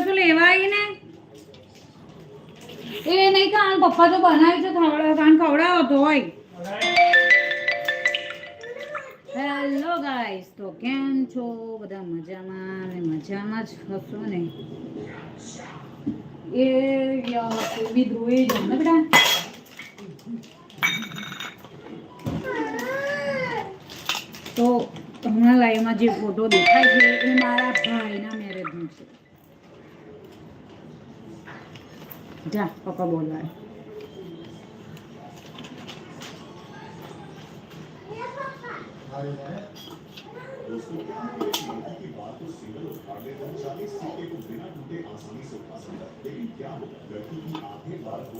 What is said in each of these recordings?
કશું લેવા ને એ નહીં કારણ પપ્પા તો બનાવી છે કારણ ખવડાવો તો હોય હેલો ગાઈસ તો કેમ છો બધા મજામાં ને મજામાં જ હશો ને એ બી ધ્રુવે જ ને બેટા તો હમણાં લાઈવમાં જે ફોટો દેખાય છે એ મારા ભાઈના મેરેજનો છે जा पापा बोल रहा है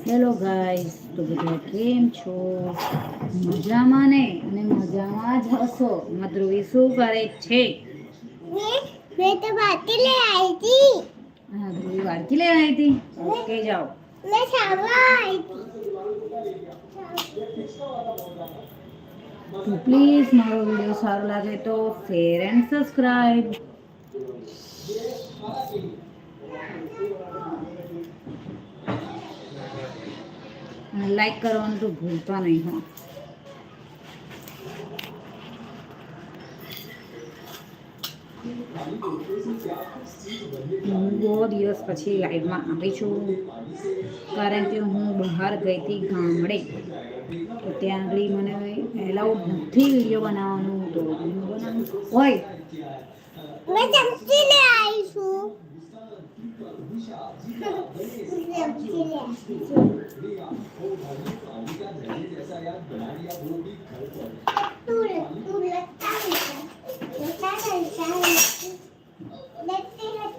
हेलो गाइस तो केम छो मजा माने ने मजा मा ज हसो मधुरवी करे छे ने मैं तो बाटी ले आई थी हां मधुरवी बाटी ले आई थी ओके जाओ तो प्लीज मारो वीडियो सारो लगे तो शेयर एंड सब्सक्राइब लाइक करवा तो भूलता नहीं हूँ તો બહુ દિવસ પછી લાઈવ માં આવી છું કારણ કે હું બહાર ગઈતી ગામડે ત્યાં ગલી મનાવી એટલે હું બૂધી વિડિયો બનાવવાનું તો મને કોણ નામ હોય મેં જતી લઈ આવી છું સુશીા જી જેવું લઈને જેવું જેવું જેસા યાદ બનાવીયા બરોબી ખર્ચો તું તું લટકાઈ જાય છે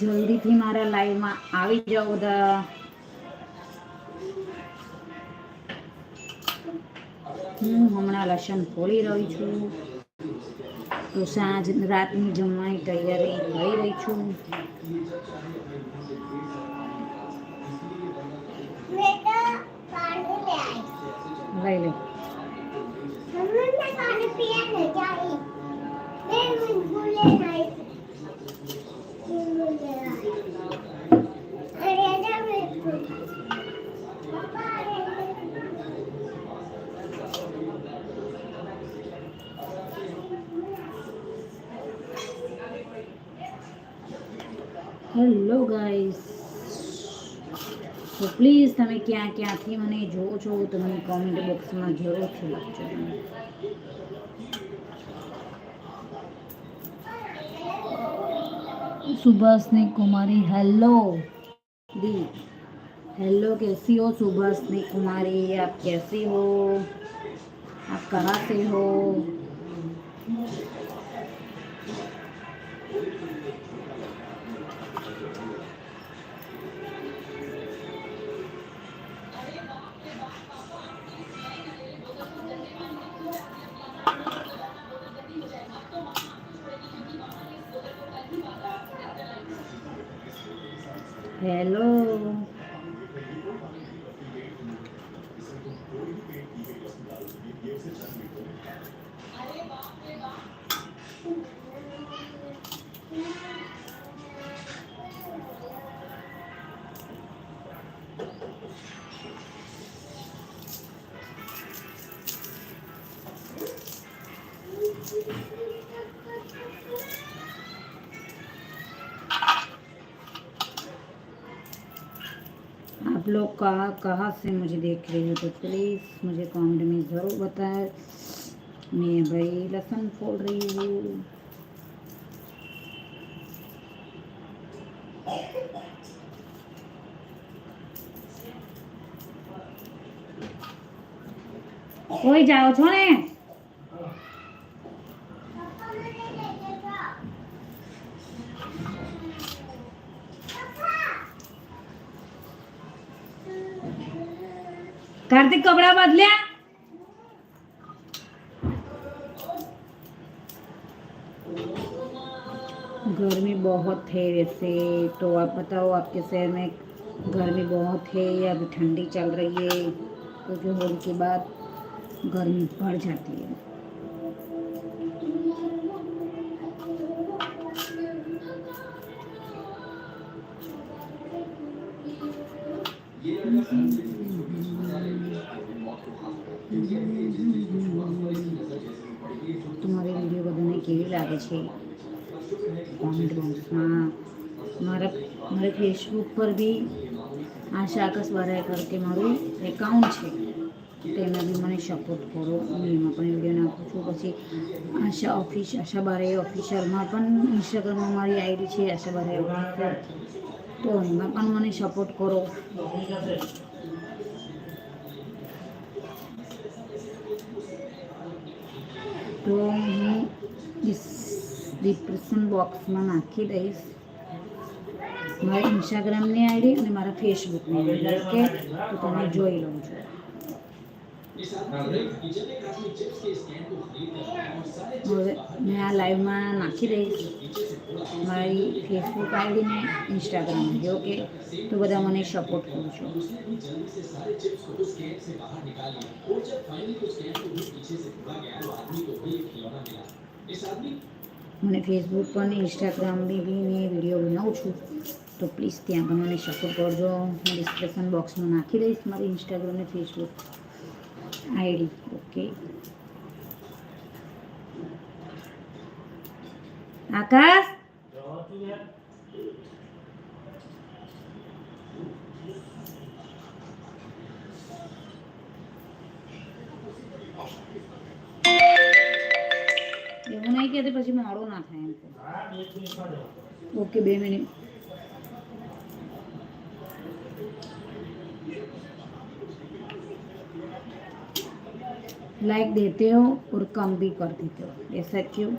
જલ્દીથી મારા લાઈવમાં આવી જાઓ બધા હું હમણાં લસણ ફોડી રહી છું તો સાંજ રાતની જમવાની તૈયારી કરી રહી છું લઈ લે પાણી પીએ ને જાય हेलो गाइस तो प्लीज तमें क्या क्या थी मैंने जो जो तुम कमेंट बॉक्स में जरूर थी लगे Oh सुभाषनी कुमारी हेलो दी हेलो कैसी हो सुभाषनी कुमारी आप कैसी हो आप कहाँ से हो 哎喽。आप लोग कहा कहाँ से मुझे देख रहे हो तो प्लीज़ मुझे कमेंट में ज़रूर बताए मैं भाई लसन फोड़ रही हूँ कोई जाओ छोड़े कार्तिक कपड़ा बदलिया गर्मी बहुत है वैसे तो आप बताओ आपके शहर में गर्मी बहुत है या अभी ठंडी चल रही है क्योंकि होली के बाद गर्मी बढ़ जाती है લાગે છે હા મારા મારે ફેસબુક પર બી આશા વરાય કરકે મારું એકાઉન્ટ છે તેમાં બી મને સપોર્ટ કરો અને એમાં પણ વિડીયો નાખું છું પછી આશા ઓફિસ આશા બારે ઓફિસરમાં પણ ઇન્સ્ટાગ્રામમાં મારી આઈડી છે આશા બારે તો એમાં પણ મને સપોર્ટ કરો તો હું ડિસ્ક્રિપ્શન બોક્સમાં નાખી દઈશ મારી ઇન્સ્ટાગ્રામની આઈડી અને મારા ફેસબુકની આઈડી કે તો તમે જોઈ લઉં છો હવે મેં આ લાઈવમાં નાખી દઈશ મારી ફેસબુક આઈડી ને ઇન્સ્ટાગ્રામ આઈડી ઓકે તો બધા મને સપોર્ટ કરજો इस મને ફેસબુક પર ને ઇન્સ્ટાગ્રામ બી બી વિડીયો બનાવું છું તો પ્લીઝ ત્યાં પણ મને સપોર્ટ કરજો હું ડિસ્ક્રિપ્શન બોક્સમાં નાખી દઈશ મારી ઇન્સ્ટાગ્રામ ને ફેસબુક આઈડી ઓકે આકાશ કહે પછી મોડો ના થાય એમ ઓકે બે મિનિટ लाइक देते हो और कम भी कर देते हो ऐसा क्यों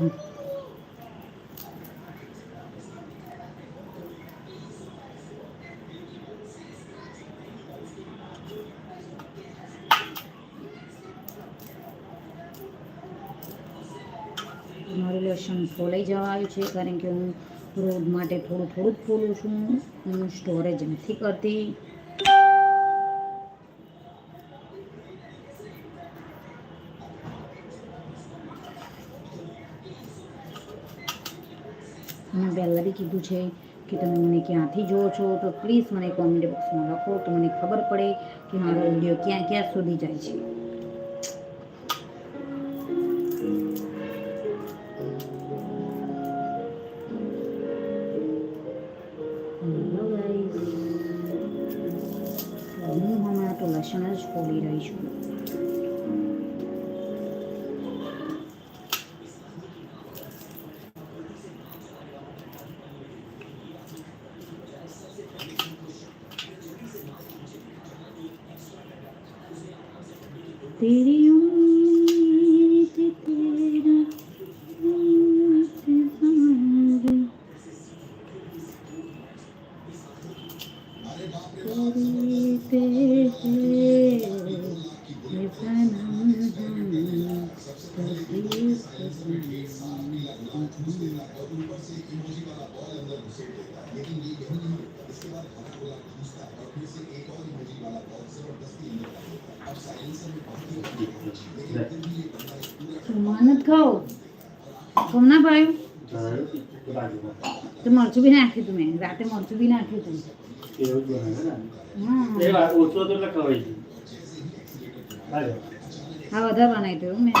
મારું લસણ ફોલાઈ જવા આવ્યું છે કારણ કે હું રોડ માટે થોડું થોડું જ ફોલું છું હું સ્ટોરેજ નથી કરતી પહેલાં બી કીધું છે કે તમે મને ક્યાંથી જુઓ છો તો પ્લીઝ મને કોમેન્ટ બોક્સમાં લખો તો મને ખબર પડે કે મારો વિડીયો ક્યાં ક્યાં સુધી જાય છે तेरी મહેનત ખાઓ કમ ભાઈ મરચું બી નાખ્યું તું મેં મરચું બી નાખ્યું તું હા વધારે બનાવી દઉં મેં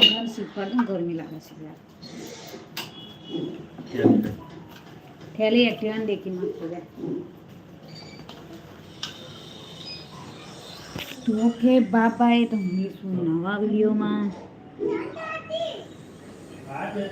सिंगल सीट पर गर्मी लगे यार थैली एक्टिवा देखी मत हो जाए તો કે બાપાએ તમને શું નવા વિડીયોમાં